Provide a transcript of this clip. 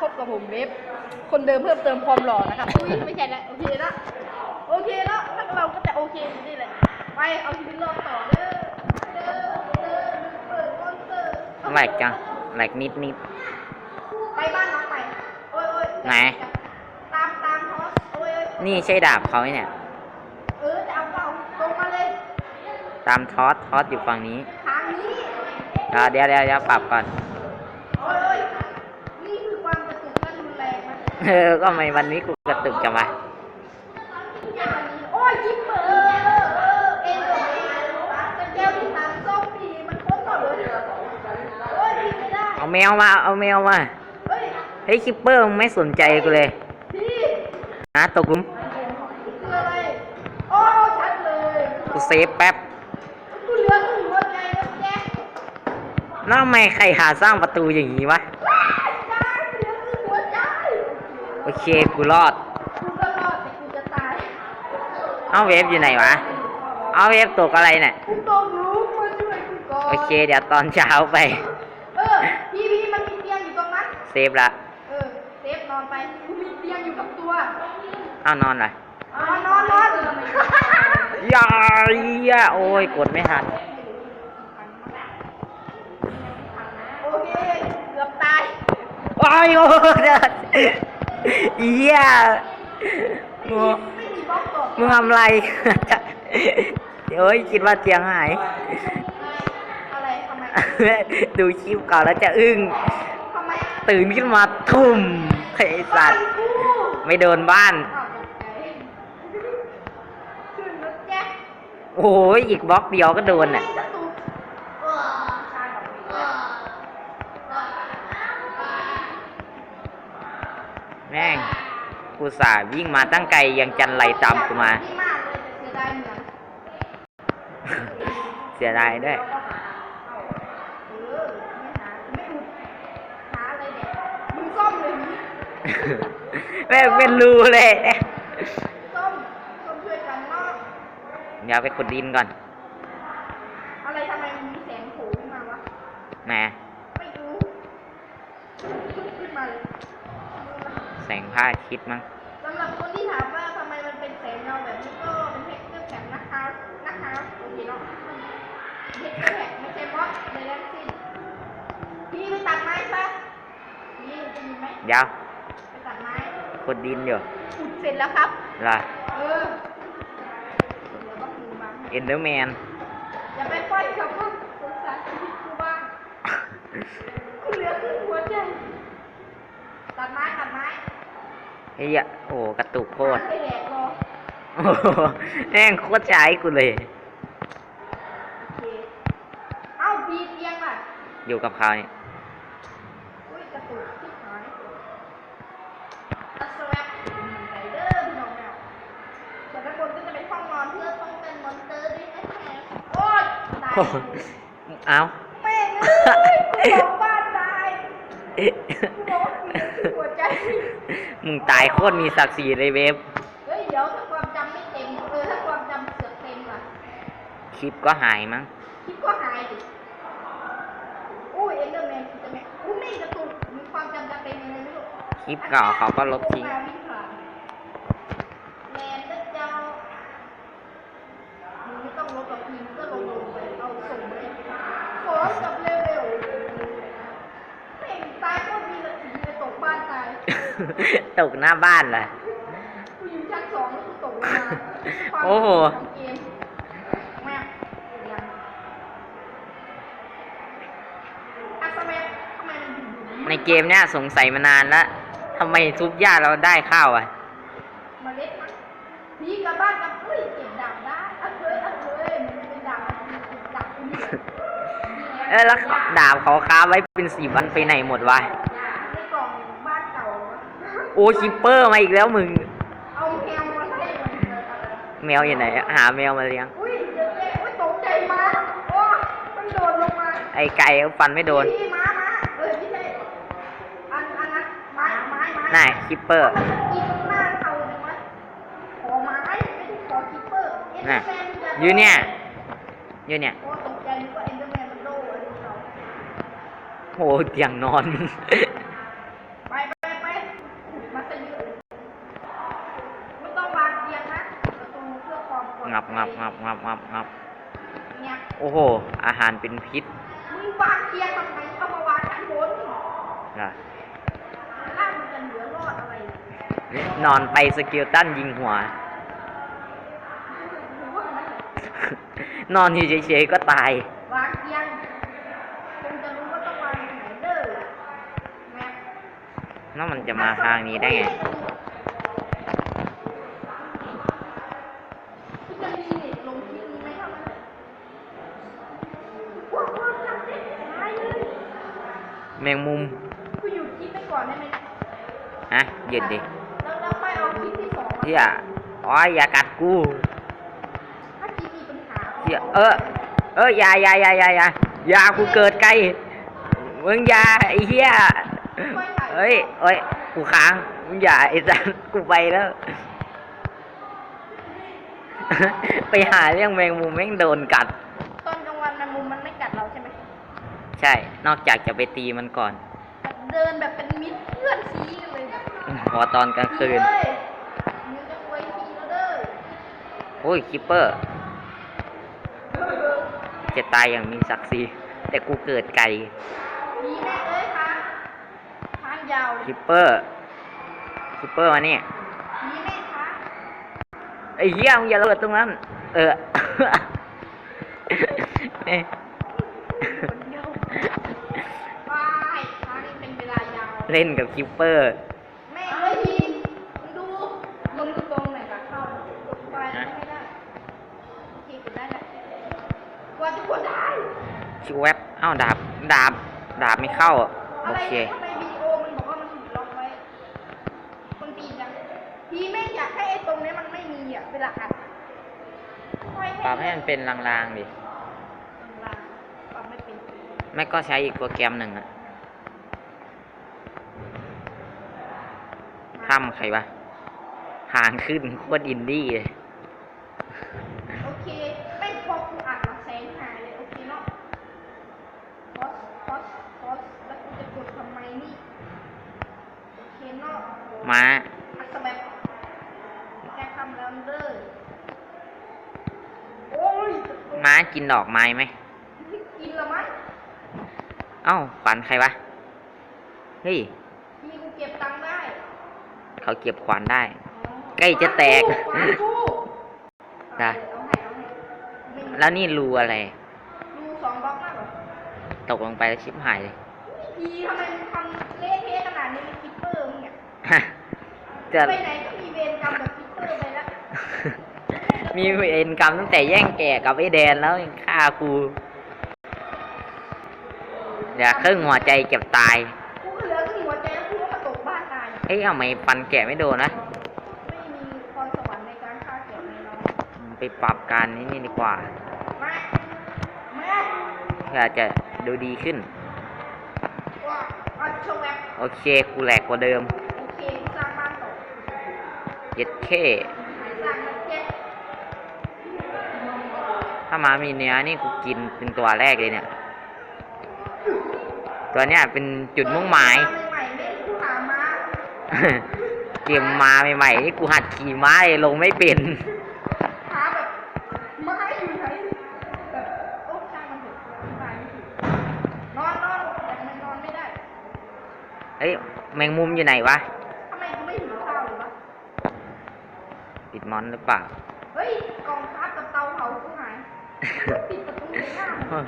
พบกับผมเวฟคนเดิมเพิ่มเติมความหล่อนะครับอุ้ยไม่ใช่แล้วโอเคแล้วโอเคแล้วพวกเราก็จะโอเคอยู่นี่แหละไปเอาชีวิตรอดต่อเด้อเด้อเด้อเปิดมอนสเตอร์แหลกจังแหลกนิดนิดไปบ้านน้องใหม่โอ้ยโอ้ยไหน ตามตามทอสโอ้ยโอ้ยนี่ใช่ดาบเขาไหมเนี่ย เออจะเอาเปล่าตรงมาเลยตามทอสทอสอยู่ฝั่งนี้ ทางนี้ เดี๋ยวเดี๋ยวเดี๋ยวเดี๋ยวปรับก่อน โอ้ยโอ้ยนี่คือความกระตุกขั้นรุนแรงนะ เออ ก็ทำไมวันนี้กูกระตุกจังวะโอ้ยยิ้มเออเออเออเอ็นเลยจะแก้วที่ตามส้มผีมันโคตรต่อเลยโอ้ยพี่ไม่ได้เอาแมวมา เอาแมวมา เฮ้ยเฮ้ยคิปเปอร์มึงไม่สนใจกูเลยพี่นะตกหลุมคืออะไรโอ้ชัดเลยกูเซฟแป๊บกูเหลือหนึ่งหัวใจแล้วแจ๊คแล้วทำไมใครหาสร้างประตูอย่างนี้วะ ว้ายจ้าเหลือหนึ่งหัวใจ โอ เคกูรอด กูก็รอดแต่กูจะตายเอาเวฟอยู่ไหนวะ เอาเวฟตกอะไรเนี่ย กูต้องรู้มาช่วยกูก่อนโอเค เดี๋ยวตอนเช้าไป เออพี่พี่มันมีเตียงอยู่ตรงนั้นเซฟละ เออเซฟนอนไปกูมีเตียงอยู่กับตัวเอานอนหน่อยนอนนอนนอนยายาโอ้ย กดไม่ทัน โอเคเกือบตาย โอ้ยโอ้ย เหี้ยมึงมึงทำไรเฮ้ยวคิดว่าเตียงหาย อะไรทำไมดูคลิปก่อนแล้วจะอึ้ง ตื่นขึ้นมาทุ่มไอ้สัตว์ ไม่โดนบ้าน โอ้ยอีกบล็อกเดียวก็โดนอะ กระตุกเออชากับเออ แม่งกูสาวิ่งมาตั้งไกลยังจันไรตามกูมาดีมากเลยแต่เสียดายเหมือนเสียดายด้วยเออไม่หาไม่อุดหาอะไรเนี่ยมึงซ่อมเลยนี่แม่งเป็นรูเลยซ่อมซ่อมช่วยกันเนาะเดี๋ยวไปขุดดินก่อน อะไรทำไมมันมีแสงโผล่ขึ้นมาวะแหม ไม่รู้ขึ้นมาเลย แสงผ้าคิดมั้งสำหรับคนที่ถามว่าทำไมมันเป็นแสงเงาแบบนี้ก็เป็นเทคนิคแบบนะคะนะคะโอเคเนาะเทคนิคไม่ใช่บอสในแรงสิ้นพี่ไปตัดไม้ซะพี่จะมีไหมเดี๋ยวไปตัดไม้ขุดดินอยู่ขุดเสร็จแล้วครับล่ะเออเดี๋ยวก็คือมาเอนเดอร์แมนอย่าไปไฟกับพวกสงสารชีวิตกูบ้างกูเหลือครึ่งหัวใจตัดไม้ตัดไม้ เฮ้ยโอ้กระตุกโคตรแดกรอโอ้โหแม่งโคตรใช้กูเลย เอ้าบีเตียงล่ะอยู่กับเขาเนี่ยอุ้ยกระตุกที่หายอัสแวบไรเดอร์พี่น้องแมวส่วนด้านก็จะเป็นห้องนอนเพื่อป้องกันมอนเตอร์ด้วยนะคะโอ๊ยตายโอ้โหเอาแม่งเอ้ยกูบอกบ้านตาย มึงตายโคตรมีศักดิ์ศรีเลยเวฟเฮ้ยเดี๋ยวถ้าความจำไม่เต็มเออถ้าความจำเสือกเต็มล่ะคลิปก็หายมั้งคลิปก็หายดิอุ้ยเอ็นเดอร์แมนจะแม่อุ้ยไม่กระตุกมีความจำจะเต็มยังไงไม่รู้คลิปเก่าเขาก็ลบทิ้ง แมววิ่งผ่านแลนด์เดอร์เจ้ามึงไม่ต้องลบหรอกพีมงก็ลงลงไปเอาส่งไปขอจับเร็วๆแม่งตายก็มีละทีเลยตกบ้านตาย ตกหน้าบ้านเลยกูอยู่ชั้นสองแล้วกูตกลงมาความโอ้โหของเกมแม่งยังอัสเมททำไมมันอยู่ๆในเกมเนี้ยสงสัยมานานแล้วทำไมทุบหญ้าเราได้ข้าวอะเมาเล็ดมั้งพี่กลับบ้านกับอุ้ยเก็บดาบได้อันเลยอันเลยมันเป็นดาบอันนี้เป็นดาบอันนี้เออแล้วดาบเขาค้าไว้เป็นสีวันไปไหนหมดวะ ในกล่องบ้านเก่าอะ โอ้คิปเปอร์มาอีกแล้วมึง เอาแมวมาให้มันแมวอยู่ไหนอะหาแมวมาเลี้ยง อุ้ยเดี๋ยวเจ๊อุ้ยตกใจมาโอ้มันโดดลงมาไอ้ไก่ก็ฟันไม่โดนพี่ม้าม้าเออไม่ใช่อันอันนั้นไม้ไม้ไม้น่าคิปเปอร์ มันกินหน้าเขาเลยวะขอไม้ไม่ใช่ขอคิปเปอร์เอ็นเดอน่ะร์แมนจะอยู่เนี่ย อยู่เนี่ย โอ้ตกใจนึกว่าเอ็นเดอร์แมนมันโล่อะไรของเขาโอ้เตียงนอน ไปไปไป งับงับงับงับเนี่ยโอ้โห อาหารเป็นพิษมึงวางเตียงทำไมเอามาวางชั้นบนนะล่างมันจะเหลือรอดอะไรเนี่ยนอนไปสกิลตันยิงหัวหรือว่ามันนอนอยู่เฉยๆก็ตายวางเตียงคงจะรู้ว่าต้องวางตรงไหนเด้อแม่แล้วมันจะมาทางนี้ได้ไง ที่จะมีเน็ตลงคลิปนี้ไหมครับว้าวว้าวจับเด็กตายเลย แมงมุม กูอยู่คลิปไปก่อนได้ไหม ฮะหยุดดิแล้วแล้วค่อยเอาคลิปที่สองมาเฮียอ๋ออย่ากัดกูถ้าคลิปมีปัญหาเฮียเออ เอออย่าอย่าอย่าอย่าอย่าอย่ากูเกิดไกลมึงอย่าไอ้เฮียค่อยถ่ายเอ้ยเอ้ยกูค้างมึงอย่าไอ้สัสกูไปแล้ว ไปหาเรื่องแมงมุมแม่งโดนกัด ตอนกลางวันแมงมุมมันไม่กัดเราใช่ไหมใช่ นอกจากจะไปตีมันก่อนแบบเดินแบบเป็นมิตรเพื่อนซีกัน เลยแบบพอตอนกลางคืนเฮ้ยมึงจะอวยทีแล้วเด้อโอ้ยคิปเปอร์จะตายอย่างมีศักดิ์ศรีแต่กูเกิดไกลมีแม่เอ้ยคะทางยาวคิปเปอร์คิปเปอร์มานี่มีแม่คะไอ้เหี้ยมึงอย่าระเบิดตรงนั้น เออเอ๊ะคนเดียวว้ายทางนี้เป็นเวลายาวเล่นกับคิปเปอร์ แม่เอ้ยทีมึงดูมึงดูตรงไหนกับเข้าน่ะกดไปไม่ได้โอเคกดได้แหละกว่าจะกดได้ ชิวแวบเอ้าดาบ ดาบ ดาบไม่เข้าอะโอไรเคเนี่ยทำไมวิดีโอมันบอกว่ามันถูกล็อกไว้คนตีจังพี่แม่งอยากให้ไอ้ตรงนี้มันไม่มีอะเวลาอัดค่อยปรับให้มันเป็นลางๆดิลางปรับไม่เป็นไม่ก็ใช้อีกโปรแกรมหนึ่งอะทำใครวะ ห่างขึ้นโคตรอินดี้เลย โอเคไม่พอกูอัดมาแสงหายเลยโอเคเนาะพอสพอสพอสแล้วกูจะกดทำไมนี่โอเคเนาะ ม้าอัดแบบแกทำแล้วเด้อโอ้ยม้ากินดอกไม้ไหมกินละมั้งเอ้าฝันใครวะ เฮ้ยมีกูเก็บตังค์ได้ เขาเก็บขวานได้ ใกล้จะแตกขวานกูจ้ะเอาให้เอาให้ไม่แล้วนี่รูอะไรดูสองบล็อกมากเหรอ ตกลงไปแล้วชิบหายเลยพีทำไมมึงทำเละเทะขนาดนี้เป็นคิปเปอร์มึงเนี่ย จะไปไหนก็มีเวรกรรมแบบคิปเปอร์ไปแล้วมีเอ็นกรรมตั้งแต่แย่งแก่กับไอ้แดนแล้วยังฆ่ากูเดี๋ยวครึ่งหัวใจเก็บตายกูก็เหลือครึ่งหัวใจแล้วกูก็มาตกบ้านตายเอ้ยเอาไหมฟันแกะไม่โดนนะไม่มีพรสวรรค์ในการฆ่าแกะในน้องไปปรับการนี้นี่ดีกว่ามามาเพื่อจะดูดีขึ้นว่าอัดโชว์แวบโอเคกูแหลกกว่าเดิมโอเคสร้างบ้านต่อ เย็ดเคสร้างมันเจ็ดถ้ามามีเนื้อนี่กูกินเป็นตัวแรกเลยเนี่ย ตัวเนี้ยเป็นจุดมุ่งหมายใหม่ๆไม่กูหามาเกมมาใหม่ๆนี่กูหัดขี่ม้าเลยลงไม่เป็นหาแบบไม้อยู่ไหนแบบโอ้ช่างมันเถอะอธิบายไม่ถูกนอนนอนแต่มันนอนไม่ได้เฮ้ยแมงมุมอยู่ไหนวะ ทำไมกูไม่หิวข้าวเลยวะ ปิด มอนหรือเปล่า เฮ้ย กล่องคราฟกับเตาเผากูหาย ปิดประตูเลยหน้ามัน